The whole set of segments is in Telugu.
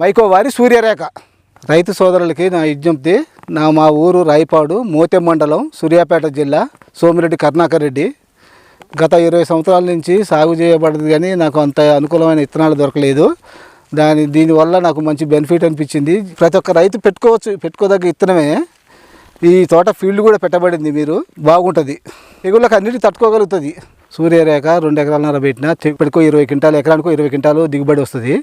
మైకోవారి సూర్యరేఖ. రైతు సోదరులకి నా విజ్ఞప్తి నా మా ఊరు రాయపాడు మోతెం మండలం సూర్యాపేట జిల్లా సోమిరెడ్డి కర్ణాకర్ రెడ్డి. గత ఇరవై సంవత్సరాల నుంచి సాగు చేయబడింది కానీ నాకు అంత అనుకూలమైన విత్తనాలు దొరకలేదు. దాని దీనివల్ల నాకు మంచి బెనిఫిట్ అనిపించింది. ప్రతి ఒక్క రైతు పెట్టుకోవచ్చు పెట్టుకోదగ్గ విత్తనమే ఈ తోట ఫీల్డ్ కూడా పెట్టబడింది మీరు బాగుంటుంది. తెగుళ్ళకి అన్నిటి తట్టుకోగలుగుతుంది. సూర్యరేఖ రెండు ఎకరాలన్నర పెట్టిన ఇప్పటికో ఇరవై క్వింటాలు ఎకరానికి ఇరవై క్వింటాలు దిగుబడి వస్తుంది.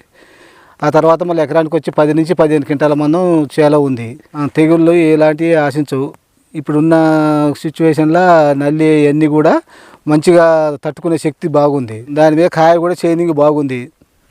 ఆ తర్వాత మళ్ళీ ఎకరానికి వచ్చి పది నుంచి పదిహేను క్వింటాల మందం చేలో ఉంది. తెగుళ్ళు ఎలాంటివి ఆశించవు ఇప్పుడున్న సిచ్యువేషన్లో నల్లి అన్నీ కూడా మంచిగా తట్టుకునే శక్తి బాగుంది. దాని మీద కాయ కూడా షైనింగ్ బాగుంది.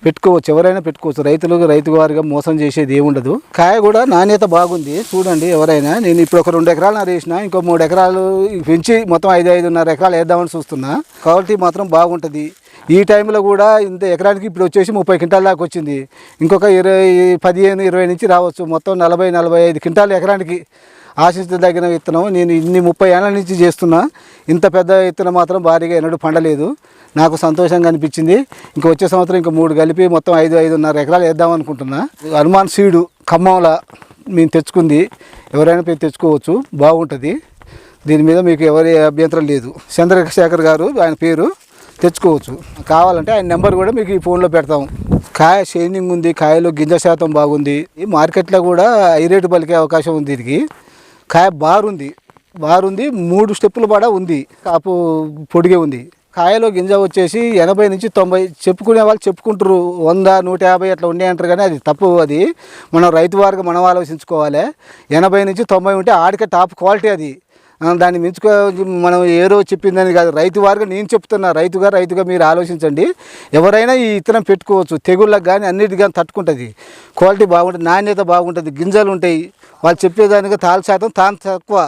పెట్టుకోవచ్చు. ఎవరైనా పెట్టుకోవచ్చు. రైతులు రైతు వారిగా మోసం చేసేది ఏముండదు కాయ కూడా నాణ్యత బాగుంది. చూడండి ఎవరైనా. నేను ఇప్పుడు ఒక రెండు ఎకరాలు వేసిన ఇంకో మూడు ఎకరాలు పెంచి మొత్తం ఐదు ఐదున్నర ఎకరాలు వేద్దామని చూస్తున్నా. క్వాలిటీ మాత్రం బాగుంటుంది. ఈ టైంలో కూడా ఇంత ఎకరానికి ఇప్పుడు వచ్చేసి ముప్పై క్వింటాల దాకా వచ్చింది. ఇంకొక ఇరవై పదిహేను ఇరవై నుంచి రావచ్చు. మొత్తం నలభై నలభై ఐదు క్వింటాలు ఎకరానికి ఆశించదగిన విత్తనం. నేను ఇన్ని ముప్పై ఏళ్ళ నుంచి చేస్తున్నా. ఇంత పెద్ద విత్తనం మాత్రం భారీగా ఎన్నడూ పండలేదు. నాకు సంతోషంగా అనిపించింది. ఇంక వచ్చే సంవత్సరం ఇంకా మూడు కలిపి మొత్తం ఐదు ఐదున్నర ఎకరాలు వేద్దాం అనుకుంటున్నా. హనుమాన్ సీడు ఖమ్మంలో మేము తెచ్చుకుంది. ఎవరైనా పోయి తెచ్చుకోవచ్చు. బాగుంటుంది. దీని మీద మీకు ఎవరి అభ్యంతరం లేదు. చంద్రశేఖర్ గారు ఆయన పేరు తెచ్చుకోవచ్చు. కావాలంటే ఆయన నెంబర్ కూడా మీకు ఈ ఫోన్లో పెడతాం కాయ షైనింగ్ ఉంది కాయలో గింజ శాతం బాగుంది. ఈ మార్కెట్లో కూడా హై రేటు పలికే అవకాశం ఉంది దీనికి. కాయ బారుంది బారుంది మూడు స్టెప్పులు కూడా ఉంది. కాపు పొడిగే ఉంది. కాయలో గింజ వచ్చేసి ఎనభై నుంచి తొంభై చెప్పుకునే వాళ్ళు చెప్పుకుంటారు. వంద నూట యాభై అట్లా ఉండే అంటారు కానీ అది తప్పు అది. మనం రైతు వారికి మనం ఆలోచించుకోవాలి. ఎనభై నుంచి తొంభై ఉంటే ఆడికే టాప్ క్వాలిటీ అది. దాన్ని మించుకో మనం ఏదో చెప్పిందని కాదు. రైతు వారుగా నేను చెప్తున్నా రైతుగా రైతుగా మీరు ఆలోచించండి. ఎవరైనా ఈ ఇత్తనం పెట్టుకోవచ్చు తెగుళ్ళకి కానీ అన్నిటికి కానీ తట్టుకుంటుంది. క్వాలిటీ బాగుంటుంది నాణ్యత బాగుంటుంది గింజలు ఉంటాయి. వాళ్ళు చెప్పేదానికి తాలు శాతం తాను తక్కువ.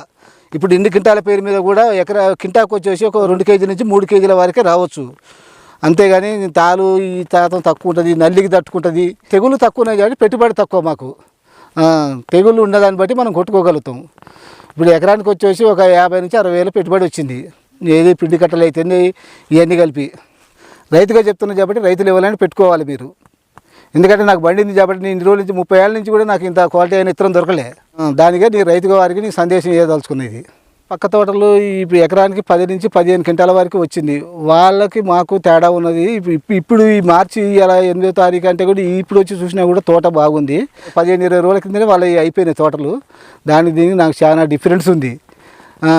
ఇప్పుడు ఎన్ని కింటాల పేరు మీద కూడా ఎకరా కింటాకు వచ్చేసి ఒక రెండు కేజీల నుంచి మూడు కేజీల వరకే రావచ్చు. అంతేగాని తాలు ఈ శాతం తక్కువ ఉంటుంది నల్లికి తట్టుకుంటుంది. తెగులు తక్కువ ఉన్నాయి కానీ పెట్టుబడి తక్కువ మాకు. తెగులు తెగుళ్ళు ఉన్నదాన్ని బట్టి మనం కొట్టుకోగలుగుతాం. ఇప్పుడు ఎకరానికి వచ్చేసి ఒక యాభై నుంచి అరవై వేలు పెట్టుబడి వచ్చింది. ఏది పిండి కట్టలు అయితే ఇవన్నీ కలిపి. రైతుగా చెప్తున్నాను కాబట్టి రైతులు ఇవ్వాలని పెట్టుకోవాలి మీరు. ఎందుకంటే నాకు బండి ఉంది కాబట్టి నేను ఇన్ని రోజుల నుంచి ముప్పై ఏళ్ళ నుంచి కూడా నాకు ఇంత క్వాలిటీ అయిన ఇతరం దొరకలే. దానికే దానిగా నీ రైతుగా వారికి నీ సందేశం ఇవ్వదలుచుకునేది పక్క తోటలు ఇప్పుడు ఎకరానికి పది నుంచి పదిహేను క్వింటాల వరకు వచ్చింది. వాళ్ళకి మాకు తేడా ఉన్నది. ఇప్పుడు- ఇప్పుడు- ఇప్పుడు ఈ మార్చి అలా ఎనిమిదో తారీఖు అంటే కూడా ఇప్పుడు వచ్చి చూసినా కూడా తోట బాగుంది. పదిహేను ఇరవై రోజుల కిందనే వాళ్ళ అయిపోయినాయి తోటలు. దానికి దీనికి నాకు చాలా డిఫరెన్స్ ఉంది.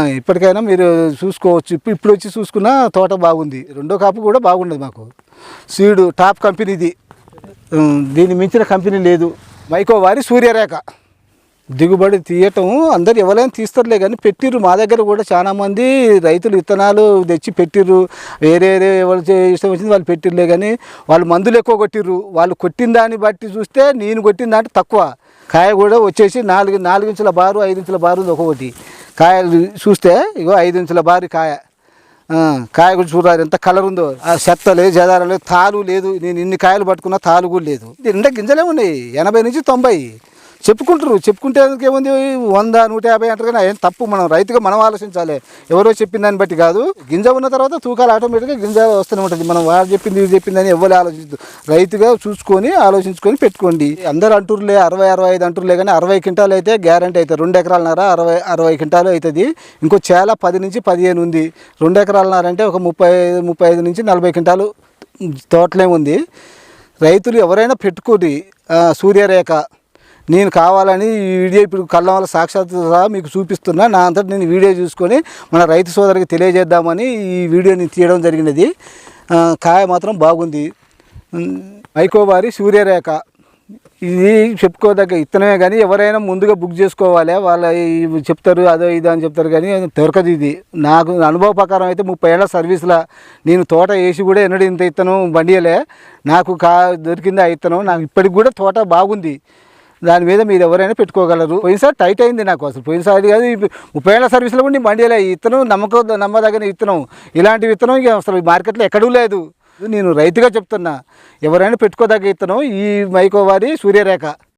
ఇప్పటికైనా మీరు చూసుకోవచ్చు. ఇప్పుడు ఇప్పుడు వచ్చి చూసుకున్న తోట బాగుంది. రెండో కాపు కూడా బాగుండదు మాకు. సీడు టాప్ కంపెనీది. దీన్ని మించిన కంపెనీ లేదు. మైకోవారి సూర్యరేఖ. దిగుబడి తీయటం అందరు ఎవరైనా తీస్తారులే కానీ పెట్టిర్రు. మా దగ్గర కూడా చాలామంది రైతులు విత్తనాలు తెచ్చి పెట్టిర్రు. వేరే వేరే ఎవరు ఇష్టం వచ్చింది వాళ్ళు పెట్టిర్లే కానీ వాళ్ళు మందులు ఎక్కువ కొట్టిర్రు. వాళ్ళు కొట్టిన దాన్ని బట్టి చూస్తే నేను కొట్టిన దాంట్లో తక్కువ. కాయ కూడా వచ్చేసి నాలుగు నాలుగు ఇంచుల బారు ఐదు ఇంచుల బారు ఉంది ఒక్కొక్కటి. కాయలు చూస్తే ఇగో ఐదు ఇంచుల బారు కాయ. కాయ కూడా చూడాలి ఎంత కలర్ ఉందో. ఆ చెత్త లేదు జదారం లేదు తాలు లేదు. నేను ఇన్ని కాయలు పట్టుకున్నా తాలు కూడా లేదు. ఇంత గింజలే ఉన్నాయి. ఎనభై నుంచి తొంభై. చెప్పుకుంటారు. చెప్పుకుంటే ఏముంది? వంద నూట యాభై అంటారు కానీ ఏం తప్పు. మనం రైతుగా మనం ఆలోచించాలి. ఎవరో చెప్పిన దాన్ని బట్టి కాదు. గింజ ఉన్న తర్వాత తూకాలు ఆటోమేటిక్గా గింజ వస్తూనే ఉంటుంది. మనం వాడు చెప్పింది ఇది చెప్పిందని ఎవరు ఆలోచించదు రైతుగా చూసుకొని ఆలోచించుకొని పెట్టుకోండి. అందరు అంటుర్లే అరవై అరవై ఐదు అంటుర్లే కానీ అరవై క్వింటాలు అయితే గ్యారంటీ అవుతుంది. రెండు ఎకరాలన్నర అరవై అరవై క్వింటాలు అవుతుంది. ఇంకో చాలా పది నుంచి పదిహేను ఉంది. రెండు ఎకరాలన్నర అంటే ఒక ముప్పై ముప్పై ఐదు నుంచి నలభై క్వింటాలు తోటలే ఉంది. రైతులు ఎవరైనా పెట్టుకోండి. సూర్యరేఖ నేను కావాలని ఈ వీడియో ఇప్పుడు కళ్ళం వల్ల సాక్షాత్ మీకు చూపిస్తున్నా. నా అంతటి నేను వీడియో చూసుకొని మన రైతు సోదరికి తెలియజేద్దామని ఈ వీడియోని తీయడం జరిగినది. కాయ మాత్రం బాగుంది. ఉమ్, మైకోబారి సూర్యరేఖ. ఇది చెప్పుకోదగ్గ ఇత్తనమే కానీ ఎవరైనా ముందుగా బుక్ చేసుకోవాలి. వాళ్ళ చెప్తారు అదో ఇదో అని చెప్తారు కానీ దొరకదు ఇది. నాకు అనుభవ ప్రకారం అయితే ముప్పై ఏళ్ళ సర్వీస్లో నేను తోట వేసి కూడా ఎన్నడూ ఇంత ఇత్తనం బండియలే నాకు కా దొరికింది ఆ ఇత్తనం. నాకు ఇప్పటికి కూడా తోట బాగుంది. దాని మీద మీరు ఎవరైనా పెట్టుకోగలరు. పోయినసారి టైట్ అయింది నాకు అసలు. పోయినసారి కాదు ముప్పై ఏళ్ళ సర్వీస్లో కూడా నేను బండియలే ఇత్తనం నమ్మకం నమ్మదగిన ఇత్తనం. ఇలాంటి విత్తనం ఇక అసలు మార్కెట్లో ఎక్కడూ లేదు. నేను రైతుగా చెప్తున్నా ఎవరైనా పెట్టుకోదగ్గ ఇత్తనం ఈ మైకోవారి సూర్యరేఖ.